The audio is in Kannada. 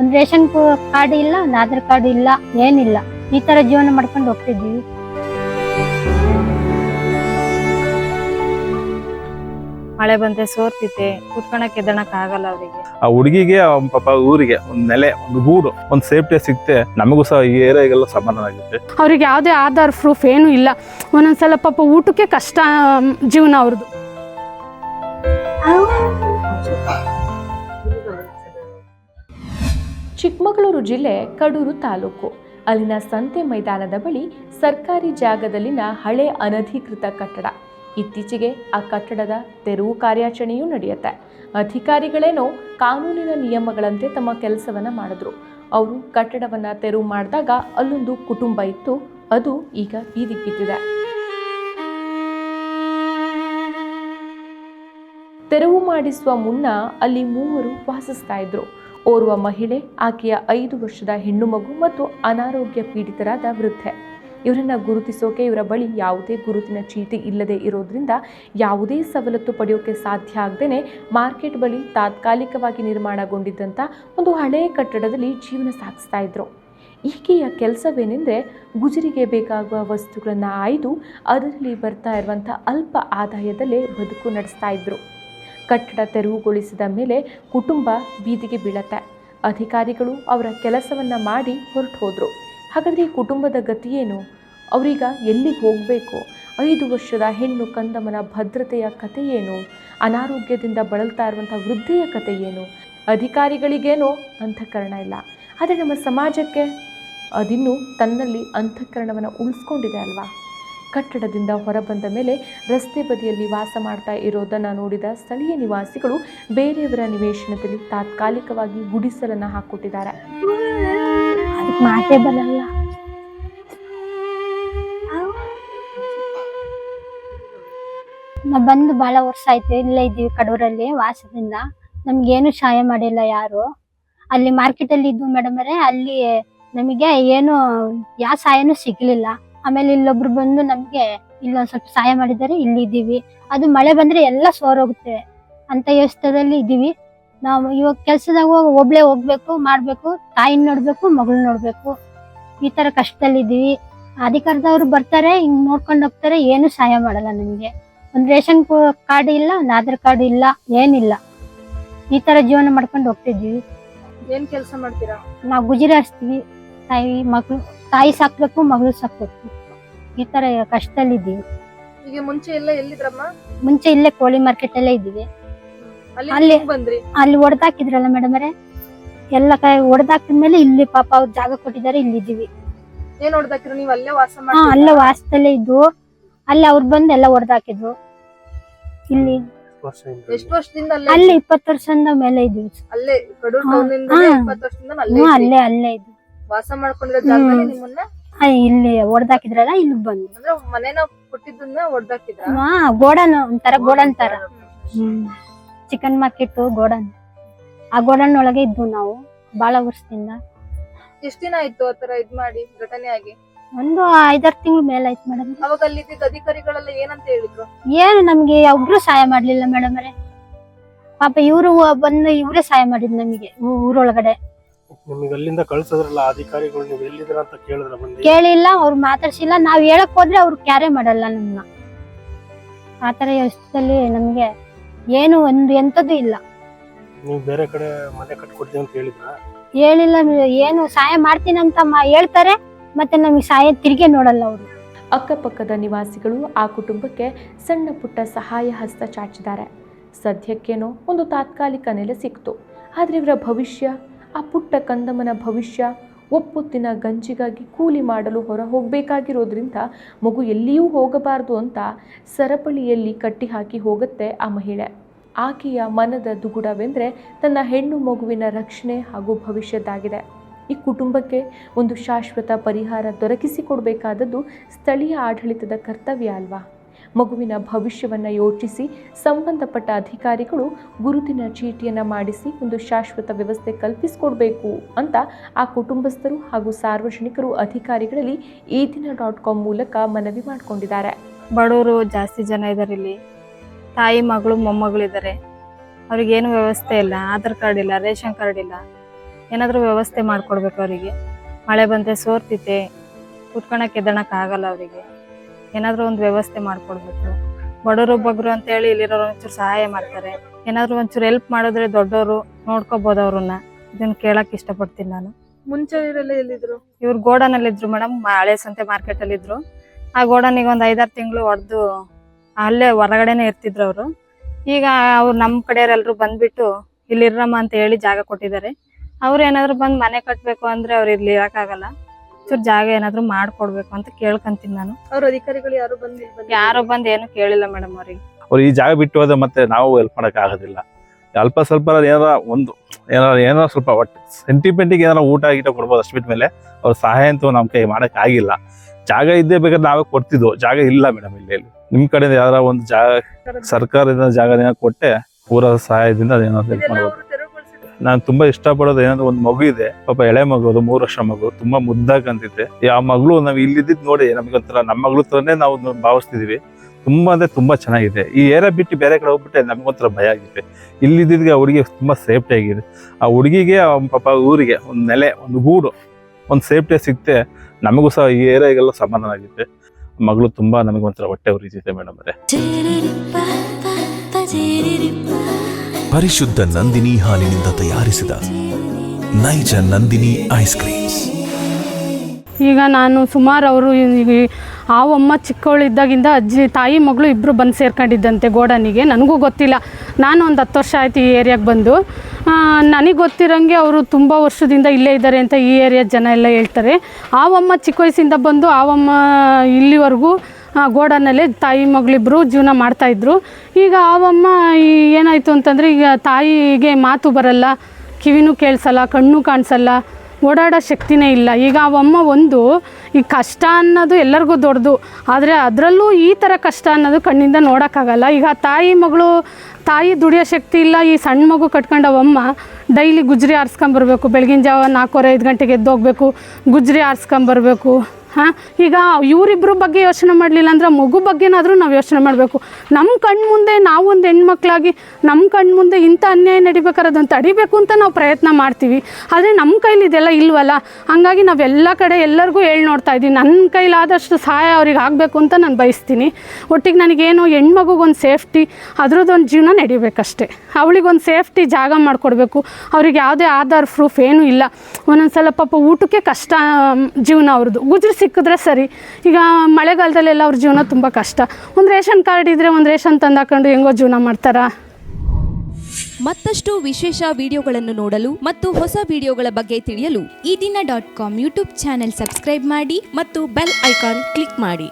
ಒಂದ್ ರೇಷನ್ ಕಾರ್ಡ್ ಇಲ್ಲ ಒಂದ್ ಆಧಾರ್ ಕಾರ್ಡ್ ಇಲ್ಲ ಏನಿಲ್ಲ. ಈ ತರ ಜೀವನ ಮಾಡ್ಕೊಂಡು ಹೋಗ್ತಿದ್ವಿ. ಮಳೆ ಬಂದ್ರೆ ಸೋರ್ತಿತ್ತೆ ಕುತ್ಕೊಳಕ್ ಎದಣಕ್ ಆಗಲ್ಲ ಅವರಿಗೆ. ಆ ಹುಡುಗಿಗೆ ಅವ್ನ್ ಪಾಪ ಊರಿಗೆ ಒಂದ್ ನೆಲೆ ಒಂದು ಊರು ಒಂದ್ ಸೇಫ್ಟಿ ಸಿಕ್ತೆ ನಮಗೂ ಸಹ ಈ ಏರಿಯಾಗೆಲ್ಲ ಸಮಾಧಾನ ಆಗುತ್ತೆ. ಅವ್ರಿಗೆ ಯಾವುದೇ ಆಧಾರ್ ಪ್ರೂಫ್ ಏನೂ ಇಲ್ಲ. ಒಂದೊಂದ್ಸಲ ಪಾಪ ಊಟಕ್ಕೆ ಕಷ್ಟ ಜೀವನ ಅವ್ರದ್ದು ಚಿಕ್ಕಮಗಳೂರು ಜಿಲ್ಲೆ ಕಡೂರು ತಾಲೂಕು. ಅಲ್ಲಿನ ಸಂತೆ ಮೈದಾನದ ಬಳಿ ಸರ್ಕಾರಿ ಜಾಗದಲ್ಲಿನ ಹಳೆ ಅನಧಿಕೃತ ಕಟ್ಟಡ. ಇತ್ತೀಚೆಗೆ ಆ ಕಟ್ಟಡದ ತೆರವು ಕಾರ್ಯಾಚರಣೆಯೂ ನಡೆಯುತ್ತೆ. ಅಧಿಕಾರಿಗಳೇನೋ ಕಾನೂನಿನ ನಿಯಮಗಳಂತೆ ತಮ್ಮ ಕೆಲಸವನ್ನು ಮಾಡಿದ್ರು. ಅವರು ಕಟ್ಟಡವನ್ನು ತೆರವು ಮಾಡಿದಾಗ ಅಲ್ಲೊಂದು ಕುಟುಂಬ ಇತ್ತು. ಅದು ಈಗ ಬೀದಿಗೆ ಬಿದ್ದಿದೆ. ತೆರವು ಮಾಡಿಸುವ ಮುನ್ನ ಅಲ್ಲಿ ಮೂವರು ವಾಸಿಸ್ತಾ ಇದ್ರು. ಓರ್ವ ಮಹಿಳೆ, ಆಕೆಯ ಐದು ವರ್ಷದ ಹೆಣ್ಣು ಮಗು ಮತ್ತು ಅನಾರೋಗ್ಯ ಪೀಡಿತರಾದ ವೃದ್ಧೆ. ಇವರನ್ನ ಗುರುತಿಸೋಕೆ ಇವರ ಬಳಿ ಯಾವುದೇ ಗುರುತಿನ ಚೀಟಿ ಇಲ್ಲದೆ ಇರೋದ್ರಿಂದ ಯಾವುದೇ ಸವಲತ್ತು ಪಡೆಯೋಕೆ ಸಾಧ್ಯ ಆಗದೇನೆ ಮಾರ್ಕೆಟ್ ಬಳಿ ತಾತ್ಕಾಲಿಕವಾಗಿ ನಿರ್ಮಾಣಗೊಂಡಿದ್ದಂಥ ಒಂದು ಹಳೆಯ ಕಟ್ಟಡದಲ್ಲಿ ಜೀವನ ಸಾಗಿಸ್ತಾ ಇದ್ರು. ಈಕೆಯ ಕೆಲಸವೇನೆಂದರೆ ಗುಜರಿಗೆ ಬೇಕಾಗುವ ವಸ್ತುಗಳನ್ನು ಆಯ್ದು ಅದರಲ್ಲಿ ಬರ್ತಾ ಇರುವಂಥ ಅಲ್ಪ ಆದಾಯದಲ್ಲೇ ಬದುಕು ನಡೆಸ್ತಾ ಇದ್ರು. ಕಟ್ಟಡ ತೆರವುಗೊಳಿಸಿದ ಮೇಲೆ ಕುಟುಂಬ ಬೀದಿಗೆ ಬೀಳತ್ತೆ. ಅಧಿಕಾರಿಗಳು ಅವರ ಕೆಲಸವನ್ನು ಮಾಡಿ ಹೊರಟು ಹೋದರು. ಹಾಗಾದರೆ ಈ ಕುಟುಂಬದ ಗತಿಯೇನು ಅವರೀಗ ಎಲ್ಲಿಗೆ ಹೋಗಬೇಕು? ಐದು ವರ್ಷದ ಹೆಣ್ಣು ಕಂದಮನ ಭದ್ರತೆಯ ಕಥೆಯೇನು ಅನಾರೋಗ್ಯದಿಂದ ಬಳಲ್ತಾ ಇರುವಂಥ ವೃದ್ಧೆಯ ಕಥೆಯೇನು ಅಧಿಕಾರಿಗಳಿಗೇನೋ ಅಂತಃಕರಣ ಇಲ್ಲ. ಆದರೆ ನಮ್ಮ ಸಮಾಜಕ್ಕೆ ಅದಿನ್ನೂ ತನ್ನಲ್ಲಿ ಅಂತಃಕರಣವನ್ನು ಉಳಿಸ್ಕೊಂಡಿದೆ ಅಲ್ವಾ? ಕಟ್ಟಡದಿಂದ ಹೊರಬಂದ ಮೇಲೆ ರಸ್ತೆ ಬದಿಯಲ್ಲಿ ವಾಸ ಮಾಡ್ತಾ ಇರೋದನ್ನು ನೋಡಿದ ಸ್ಥಳೀಯ ನಿವಾಸಿಗಳು ಬೇರೆಯವರ ನಿವೇಶನದಲ್ಲಿ ತಾತ್ಕಾಲಿಕವಾಗಿ ಗುಡಿಸಲನ್ನು ಹಾಕ್ಕೊಟ್ಟಿದ್ದಾರೆ. ಮಾತೇ ಬರಲ್ಲ. ನಾ ಬಂದು ಬಹಳ ವರ್ಷ ಆಯ್ತು, ಇಲ್ಲೇ ಇದ್ದೀವಿ ಕಡೂರಲ್ಲಿ ವಾಸದಿಂದ. ನಮ್ಗೇನು ಸಹಾಯ ಮಾಡಿಲ್ಲ ಯಾರು. ಅಲ್ಲಿ ಮಾರ್ಕೆಟ್ ಅಲ್ಲಿ ಇದ್ವು ಮೇಡಮ್ ಅಲ್ಲಿ ನಮಗೆ ಏನು, ಯಾವ ಸಹಾಯನೂ ಸಿಗ್ಲಿಲ್ಲ. ಆಮೇಲೆ ಇಲ್ಲೊಬ್ರು ಬಂದು ನಮ್ಗೆ ಇಲ್ಲೊಂದ್ ಸ್ವಲ್ಪ ಸಹಾಯ ಮಾಡಿದ್ದಾರೆ ಇಲ್ಲಿದ್ದೀವಿ ಅದು ಮಳೆ ಬಂದ್ರೆ ಎಲ್ಲ ಸೋರೋಗುತ್ತೆ ಅಂತ ವ್ಯವಸ್ಥೆದಲ್ಲಿ ಇದೀವಿ ನಾವು ಇವಾಗ ಕೆಲ್ಸದಾಗ ಹೋಗಿ ಒಬ್ಳೆ ಹೋಗ್ಬೇಕು ಮಾಡ್ಬೇಕು ತಾಯಿನ ನೋಡ್ಬೇಕು ಮಗಳು ನೋಡ್ಬೇಕು. ಈ ತರ ಕಷ್ಟದಲ್ಲಿ ಇದೀವಿ ಅಧಿಕಾರದವ್ರು ಬರ್ತಾರೆ ಹಿಂಗ್ ನೋಡ್ಕೊಂಡು ಹೋಗ್ತಾರೆ ಏನು ಸಹಾಯ ಮಾಡಲ್ಲ ನಮ್ಗೆ. ಒಂದ್ ರೇಷನ್ ಕಾರ್ಡ್ ಇಲ್ಲ ಒಂದ್ ಆಧಾರ್ ಕಾರ್ಡ್ ಇಲ್ಲ ಏನಿಲ್ಲ. ಈ ತರ ಜೀವನ ಮಾಡ್ಕೊಂಡು ಹೋಗ್ತಿದೀವಿ ಏನ್ ಕೆಲಸ ಮಾಡ್ತೀರಾ? ನಾವು ಗುಜರಿ ಹರಿಸ್ತೀವಿ ತಾಯಿ ಮಗಳು ತಾಯಿ ಸಾಕ್ಬೇಕು ಮಗಳು ಸಾಕ್ಬೇಕು. ಈ ತರ ಕಷ್ಟದಲ್ಲಿ ಇದೀವಿ ಈಗ ಮುಂಚೆ ಎಲ್ಲ ಎಲ್ಲಿದ್ರಮ್ಮ? ಮುಂಚೆ ಇಲ್ಲೇ ಕೋಳಿ ಮಾರ್ಕೆಟ್ ಅಲ್ಲೇ ಇದ್ದೀವಿ. ಅಲ್ಲಿ ಅಲ್ಲಿ- ಬಂದ್ರಿ? ಅಲ್ಲಿ ಹೊಡೆದಾಕಿದ್ರಲ್ಲ ಮೇಡಮ್ ಅವರೇ? ಎಲ್ಲ ಕೈ ಹೊಡೆದಾಕಿದ್ಮೇಲೆ ಇಲ್ಲಿ ಪಾಪ ಅವ್ರ ಜಾಗ ಕೊಟ್ಟಿದ್ದಾರೆ ಇಲ್ಲಿದ್ದೀವಿ. ಏನ್ ಹೊಡ್ದಾಕಿರ ನೀವು ಅಲ್ಲೇ ವಾಸ ಹಾ ಅಲ್ಲೇ ವಾಸದಲ್ಲೇ ಇದ್ವು ಅಲ್ಲಿ ಅವ್ರು ಬಂದು ಎಲ್ಲ ಹೊಡೆದಾಕಿದ್ರು. ಇಲ್ಲಿ ಎಷ್ಟು ವರ್ಷದಿಂದ ಅಲ್ಲೇ ಅಲ್ಲಿ ಇಪ್ಪತ್ತು ವರ್ಷದಿಂದ ಮೇಲೆ ಇದ್ದೀವಿ. ಅಲ್ಲೇ ಕಡೂರ್ ಟೌನ್ ವರ್ಷದಿಂದ ಅಲ್ಲೇ ಅಲ್ಲೇ ಅಲ್ಲೇ ಇದ್ವಿ ವಾಸ ಮಾಡ್ಕೊಂಡಿರೋ ಜಾಗದಲ್ಲಿ. ನಿಮ್ಮನ್ನ ಆ, ಇಲ್ಲಿ ಒಡ್ದಾಕಿದ್ರಲ್ಲ ಇಲ್ಲಿ ಬಂದು ಅಂದ್ರೆ ಮನೇನ ಕೊಟ್ಟಿದ್ದನ್ನ ಒಡ್ದಾಕಿದ್ರ? ಹಾ ಗೋಡನ್ ಒಂಥರ ಗೋಡನ್ ತರ. ಹ್ಮ್. Chicken market godown. ಆ ಗೋಡನ್ ಒಳಗೆ ಇದ್ವು ನಾವು ಬಹಳ ವರ್ಷದಿಂದ. ಎಷ್ಟ್ ದಿನ ಆಯ್ತು ಆತರ ಇದ್ ಮಾಡಿ ಘಟನೆ ಆಗಿ? ಒಂದು ಐದಾರು ತಿಂಗಳು ಮೇಲೆ ಆಯ್ತು ಮೇಡಮ್ ಅವಾಗ ಅಲ್ಲಿ ಇದ್ದಿದ್ದ ಅಧಿಕಾರಿಗಳೆಲ್ಲ ಏನಂತ ಹೇಳಿದ್ರು? ಏನು ನಮ್ಗೆ ಒಬ್ರು ಸಹಾಯ ಮಾಡ್ಲಿಲ್ಲ ಮೇಡಮ್ ಪಾಪ ಇವರು ಬಂದು ಇವರೇ ಸಹಾಯ ಮಾಡಿದ್ ನಮಗೆ ಊರೊಳಗಡೆ. ನಿಮಗೆ ಅಲ್ಲಿಂದ ಕಳ್ಸದ್ರಲ್ಲ ಅಧಿಕಾರಿಗಳು ನೀವು ಎಲ್ಲಿದ್ದೀರ ಅಂತ ಕೇಳಿದ್ರ ಬಂದು? ಕೇಳಿಲ್ಲ ಅವ್ರು ಮಾತಾಡ್ಸಿಲ್ಲ. ನಾವ್ ಹೇಳಕ್ ಹೋದ್ರೆ ಅವ್ರು ಕ್ಯಾರೆ ಮಾಡಲ್ಲ ನಮ್ಮನ್ನ ಆತರ ಯೋಚಿಸಲ್ಲಿ ನಮ್ಗೆ ಏನು ಒಂದು ಎಂತದ್ದು ಇಲ್ಲ. ನೀವು ಬೇರೆ ಕಡೆ ಮನೆ ಕಟ್ಕೊಡ್ತೀವಿ ಅಂತ ಹೇಳಿದ್ರ? ಹೇಳಿಲ್ಲ ಏನು ಸಹಾಯ ಮಾಡ್ತೀನಿ ಅಂತ ಮ- ಹೇಳ್ತಾರೆ ಮತ್ತೆ ನಮಗೆ ಸಹಾಯ ತಿರ್ಗಿ ನೋಡಲ್ಲ ಅವರು. ಅಕ್ಕಪಕ್ಕದ ನಿವಾಸಿಗಳು ಆ ಕುಟುಂಬಕ್ಕೆ ಸಣ್ಣ ಪುಟ್ಟ ಸಹಾಯ ಹಸ್ತ ಚಾಚಿದ್ದಾರೆ. ಸದ್ಯಕ್ಕೇನೋ ಒಂದು ತಾತ್ಕಾಲಿಕ ನೆಲೆ ಸಿಕ್ತು. ಆದರೆ ಇವರ ಭವಿಷ್ಯ ಆ ಪುಟ್ಟ ಕಂದಮ್ಮನ ಭವಿಷ್ಯ ಒಪ್ಪೊತ್ತಿನ ಗಂಜಿಗಾಗಿ ಕೂಲಿ ಮಾಡಲು ಹೊರ ಹೋಗಬೇಕಾಗಿರೋದ್ರಿಂದ ಮಗು ಎಲ್ಲಿಯೂ ಹೋಗಬಾರದು ಅಂತ ಸರಪಳಿಯಲ್ಲಿ ಕಟ್ಟಿ ಹಾಕಿ ಹೋಗುತ್ತೆ ಆ ಮಹಿಳೆ. ಆಕೆಯ ಮನದ ದುಗುಡವೆಂದರೆ ತನ್ನ ಹೆಣ್ಣು ಮಗುವಿನ ರಕ್ಷಣೆ ಹಾಗೂ ಭವಿಷ್ಯದ್ದಾಗಿದೆ. ಈ ಕುಟುಂಬಕ್ಕೆ ಒಂದು ಶಾಶ್ವತ ಪರಿಹಾರ ದೊರಕಿಸಿಕೊಡಬೇಕಾದದ್ದು ಸ್ಥಳೀಯ ಆಡಳಿತದ ಕರ್ತವ್ಯ ಅಲ್ವಾ? ಮಗುವಿನ ಭವಿಷ್ಯವನ್ನು ಯೋಚಿಸಿ, ಸಂಬಂಧಪಟ್ಟ ಅಧಿಕಾರಿಗಳು ಗುರುತಿನ ಚೀಟಿಯನ್ನು ಮಾಡಿಸಿ, ಒಂದು ಶಾಶ್ವತ ವ್ಯವಸ್ಥೆ ಕಲ್ಪಿಸಿಕೊಡ್ಬೇಕು ಅಂತ ಆ ಕುಟುಂಬಸ್ಥರು ಹಾಗೂ ಸಾರ್ವಜನಿಕರು ಅಧಿಕಾರಿಗಳಲ್ಲಿ ಈ ದಿನ ಡಾಟ್ ಕಾಮ್ ಮೂಲಕ ಮನವಿ ಮಾಡಿಕೊಂಡಿದ್ದಾರೆ. ಬಡವರು ಜಾಸ್ತಿ ಜನ ಇದ್ದಾರೆ ಇಲ್ಲಿ. ತಾಯಿ, ಮಗಳು ಮೊಮ್ಮಗಳು ಇದ್ದಾರೆ ಅವ್ರಿಗೇನು ವ್ಯವಸ್ಥೆ ಇಲ್ಲ. ಆಧಾರ್ ಕಾರ್ಡ್ ಇಲ್ಲ, ರೇಷನ್ ಕಾರ್ಡ್ ಇಲ್ಲ. ಏನಾದರೂ ವ್ಯವಸ್ಥೆ ಮಾಡಿಕೊಡ್ಬೇಕು ಅವರಿಗೆ. ಮಳೆ ಬಂದರೆ ಸೋರ್ತೈತೆ ಕುತ್ಕೊಳಕ್ಕೆ ಎದ್ದಣಕ್ಕಾಗಲ್ಲ ಅವರಿಗೆ. ಏನಾದರೂ ಒಂದು ವ್ಯವಸ್ಥೆ ಮಾಡ್ಕೊಡ್ಬೇಕು. ಬಡವರು ಒಬ್ಬೊಬ್ರು ಅಂತ ಹೇಳಿ ಇಲ್ಲಿರೋರು ಒಂಚೂರು ಸಹಾಯ ಮಾಡ್ತಾರೆ. ಏನಾದರೂ ಒಂಚೂರು ಹೆಲ್ಪ್ ಮಾಡಿದ್ರೆ ದೊಡ್ಡವರು ನೋಡ್ಕೋಬೋದು ಅವ್ರನ್ನ. ಇದನ್ನ ಕೇಳಕ್ ಇಷ್ಟಪಡ್ತೀನಿ ನಾನು. ಮುಂಚೆ ಇವರೆಲ್ಲ ಎಲ್ಲಿದ್ರು? ಇವ್ರು ಗೋಡನಲ್ಲಿ ಇದ್ರು ಮೇಡಮ್ ಹಳೆ ಸಂತೆ ಮಾರ್ಕೆಟ್ ಅಲ್ಲಿ ಇದ್ರು. ಆ ಗೋಡನಿಗೆ ಒಂದ್ ಐದಾರು ತಿಂಗಳು ಹೊಡೆದು ಅಲ್ಲೇ ಹೊರಗಡೆನೆ ಇರ್ತಿದ್ರು ಅವರು. ಈಗ ಅವ್ರು ನಮ್ಮ ಕಡೆಯವರೆಲ್ಲರೂ ಬಂದ್ಬಿಟ್ಟು ಇಲ್ಲಿರಮ್ಮ ಅಂತ ಹೇಳಿ ಜಾಗ ಕೊಟ್ಟಿದ್ದಾರೆ. ಅವ್ರು ಏನಾದ್ರು ಬಂದ್ ಮನೆ ಕಟ್ಟಬೇಕು ಅಂದ್ರೆ ಅವ್ರು ಇಲ್ಲಿ ಇರಕ್ಕಾಗಲ್ಲ. ಚೂರು ಜಾಗ ಏನಾದ್ರು ಮಾಡ್ಕೊಡ್ಬೇಕು ಅಂತ ಕೇಳ್ಕಂತೀನಿ ನಾನು. ಅವ್ರ ಅಧಿಕಾರಿಗಳು ಯಾರು ಬಂದಿಲ್ಲ? ಯಾರು ಬಂದ್ ಏನು ಕೇಳಿಲ್ಲ ಮೇಡಮ್ ಅವ್ರಿಗೆ. ಅವ್ರು ಈ ಜಾಗ ಬಿಟ್ಟು ಹೋದ್ರೆ ಮತ್ತೆ ನಾವು ಹೆಲ್ಪ್ ಮಾಡಕ್ ಆಗೋದಿಲ್ಲ. ಅಲ್ಪ ಸ್ವಲ್ಪ ಏನಾರ ಒಂದು ಏನಾರ ಏನಾರ ಸ್ವಲ್ಪ ಒಟ್ಟು ಸೆಂಟಿಮೆಂಟಿಗೆ ಏನಾರ ಊಟ ಗೀಟ ಕೊಡ್ಬೋದು ಅಷ್ಟು ಬಿಟ್ಮೇಲೆ ಅವ್ರ ಸಹಾಯ ಅಂತೂ ನಮ್ಮ ಕೈ ಮಾಡಕ್ ಆಗಿಲ್ಲ. ಜಾಗ ಇದ್ದೇ ಬೇಕಾದ್ರೆ ನಾವೇ ಕೊಡ್ತಿದ್ವು. ಜಾಗ ಇಲ್ಲ ಮೇಡಮ್ ಇಲ್ಲಿ ಇಲ್ಲಿ. ನಿಮ್ ಕಡೆಯಿಂದ ಯಾರ ಒಂದು ಜಾಗ ಸರ್ಕಾರದಿಂದ ಜಾಗ ಏನಾದ್ರು ಕೊಟ್ಟೆ ಪೂರ ಸಹಾಯದಿಂದ ಅದೇನಾದ್ರು ಹೆಲ್ಪ್ ಮಾಡ್ಬೋದು. ನಾನು ತುಂಬಾ ಇಷ್ಟಪಡೋದು ಏನಂದ್ರೆ ಒಂದು ಮಗು ಇದೆ, ಪಾಪ ಎಳೆ ಮಗು ಅದು ಮೂರು ವರ್ಷ ಮಗು, ತುಂಬಾ ಮುದ್ದಾಗಿ ಕಂತಿದೆ ಆ ಮಗಳು ನಾವು ಇಲ್ಲಿದ್ದಿದ್ ನೋಡಿ ನಮಗೊಂಥರ ಒಂಥರ ನಮ್ಮ ಮಗಳು ತರನೇ ನಾವು ಭಾವಿಸ್ತಿದ್ವಿ. ತುಂಬಾ ಅಂದ್ರೆ ತುಂಬಾ ಚೆನ್ನಾಗಿದೆ. ಈ ಏರ ಬಿಟ್ಟು ಬೇರೆ ಕಡೆ ಹೋಗ್ಬಿಟ್ಟೆ ನಮಗೊಂಥರ ಭಯ ಆಗಿದೆ ಇಲ್ಲಿದ್ದಿದ್ಗೆ ಆ ಹುಡುಗಿ ತುಂಬಾ ಸೇಫ್ಟಿ ಆಗಿದೆ. ಆ ಹುಡುಗಿಗೆ ಪಾಪ ಊರಿಗೆ ಒಂದು ನೆಲೆ, ಒಂದು ಗೂಡು, ಒಂದು ಸೇಫ್ಟಿ ಸಿಗ್ತೆ, ನಮಗೂ ಸಹ ಈ ಏರಿಯಾಗೆಲ್ಲ ಸಮಾಧಾನ ಆಗುತ್ತೆ. ಮಗಳು ತುಂಬಾ ನಮಗೊಂಥರ ಹೊಟ್ಟೆ ಉರಿತಿದೆ ಮೇಡಮ್ ಅವರೇ. ಪರಿಶುದ್ಧ ನಂದಿನಿ ಹಾಲಿನಿಂದ ತಯಾರಿಸಿದ ನೈಜ ನಂದಿನಿ ಐಸ್ ಕ್ರೀಮ್ಸ್. ಈಗ ನಾನು ಸುಮಾರು ಅವರು ಆವಮ್ಮ ಚಿಕ್ಕವಳಿದ್ದಾಗಿಂದ ಅಜ್ಜಿ ತಾಯಿ ಮಗಳು ಇಬ್ಬರು ಬಂದು ಸೇರ್ಕೊಂಡಿದ್ದಂತೆ ಗೋಡನಿಗೆ. ನನಗೂ ಗೊತ್ತಿಲ್ಲ. ನಾನು ಒಂದು ಹತ್ತು ವರ್ಷ ಆಯ್ತು ಈ ಏರಿಯಾಗೆ ಬಂದು. ನನಗೆ ಗೊತ್ತಿರೋಂಗೆ ಅವರು ತುಂಬ ವರ್ಷದಿಂದ ಇಲ್ಲೇ ಇದ್ದಾರೆ ಅಂತ ಈ ಏರಿಯಾದ ಜನ ಎಲ್ಲ ಹೇಳ್ತಾರೆ. ಆವಮ್ಮ ಚಿಕ್ಕ ವಯಸ್ಸಿಂದ ಬಂದು ಆವಮ್ಮ ಇಲ್ಲಿವರೆಗೂ ಆ, ಗೋಡನಲ್ಲೇ ತಾಯಿ ಮಗಳಿಬ್ಬರು ಜೀವನ ಮಾಡ್ತಾಯಿದ್ರು ಈಗ ಆವಮ್ಮ ಈ ಏನಾಯಿತು ಅಂತಂದರೆ ಈಗ ತಾಯಿಗೆ ಮಾತು ಬರಲ್ಲ, ಕಿವಿನೂ ಕೇಳಿಸಲ್ಲ, ಕಣ್ಣು ಕಾಣಿಸಲ್ಲ, ಓಡಾಡೋ ಶಕ್ತಿನೇ ಇಲ್ಲ. ಈಗ ಅವಮ್ಮ ಒಂದು, ಈ ಕಷ್ಟ ಅನ್ನೋದು ಎಲ್ಲರಿಗೂ ದೊಡ್ಡದು. ಆದರೆ ಅದರಲ್ಲೂ ಈ ಥರ ಕಷ್ಟ ಅನ್ನೋದು ಕಣ್ಣಿಂದ ನೋಡೋಕ್ಕಾಗಲ್ಲ. ಈಗ ತಾಯಿ ಮಗಳು, ತಾಯಿ ದುಡಿಯೋ ಶಕ್ತಿ ಇಲ್ಲ, ಈ ಸಣ್ಣ ಮಗು ಕಟ್ಕೊಂಡು ಅವಮ್ಮ ಡೈಲಿ ಗುಜ್ರಿ ಆರಿಸ್ಕೊಂಬರ್ಬೇಕು ಬೆಳಗಿನ ಜಾವ ನಾಲ್ಕೂವರೆ ಐದು ಗಂಟೆಗೆ ಎದ್ದು ಹೋಗ್ಬೇಕು, ಗುಜ್ರಿ ಆರಿಸ್ಕೊಂಬರ್ಬೇಕು ಹಾಂ? ಈಗ ಇವರಿಬ್ಬರ ಬಗ್ಗೆ ಯೋಚನೆ ಮಾಡಲಿಲ್ಲ ಅಂದ್ರೆ ಮಗು ಬಗ್ಗೆನಾದರೂ ನಾವು ಯೋಚನೆ ಮಾಡಬೇಕು. ನಮ್ಮ ಕಣ್ಣು ಮುಂದೆ ನಾವು ಒಂದು ಹೆಣ್ಮಕ್ಳಾಗಿ ನಮ್ಮ ಕಣ್ಣು ಮುಂದೆ ಇಂಥ ಅನ್ಯಾಯ ನಡಿಬೇಕಾದ್ರೆ ಅದನ್ನು ತಡಿಬೇಕು ಅಂತ ನಾವು ಪ್ರಯತ್ನ ಮಾಡ್ತೀವಿ. ಆದರೆ ನಮ್ಮ ಕೈಲಿ ಇದೆಲ್ಲ ಇಲ್ವಲ್ಲ? ಹಂಗಾಗಿ ನಾವೆಲ್ಲ ಕಡೆ ಎಲ್ಲರಿಗೂ ಹೇಳಿ ನೋಡ್ತಾ ಇದ್ದೀವಿ. ನನ್ನ ಕೈಲಾದಷ್ಟು ಸಹಾಯ ಅವ್ರಿಗೆ ಆಗಬೇಕು ಅಂತ ನಾನು ಬಯಸ್ತೀನಿ. ಒಟ್ಟಿಗೆ ನನಗೇನು ಹೆಣ್ಮಗುಗೊಂದು ಸೇಫ್ಟಿ, ಅದ್ರದ್ದೊಂದು ಜೀವನ ನಡಿಬೇಕಷ್ಟೇ. ಅವಳಿಗೊಂದು ಸೇಫ್ಟಿ ಜಾಗ ಮಾಡಿಕೊಡ್ಬೇಕು. ಅವ್ರಿಗೆ ಯಾವುದೇ ಆಧಾರ್ ಪ್ರೂಫ್ ಏನೂ ಇಲ್ಲ. ಒಂದೊಂದು ಸಲ ಪಾಪ ಊಟಕ್ಕೆ ಕಷ್ಟ ಜೀವನ ಅವ್ರದ್ದು ಗುಜ್ರಿ ಸಿಕ್ಕಿದ್ರೆ ಸರಿ. ಈಗ ಮಳೆಗಾಲದಲ್ಲೆಲ್ಲ ಅವ್ರ ಜೀವನ ತುಂಬ ಕಷ್ಟ. ಒಂದು ರೇಷನ್ ಕಾರ್ಡ್ ಇದ್ದರೆ ಒಂದು ರೇಷನ್ ತಂದಾಕೊಂಡು ಹೆಂಗೋ ಜೀವನ ಮಾಡ್ತಾರಾ? ಮತ್ತಷ್ಟು ವಿಶೇಷ ವಿಡಿಯೋಗಳನ್ನು ನೋಡಲು ಮತ್ತು ಹೊಸ ವಿಡಿಯೋಗಳ ಬಗ್ಗೆ ತಿಳಿಯಲು Ee Dina dot com YouTube channel subscribe ಮಾಡಿ ಮತ್ತು ಬೆಲ್ ಐಕಾನ್ ಕ್ಲಿಕ್ ಮಾಡಿ.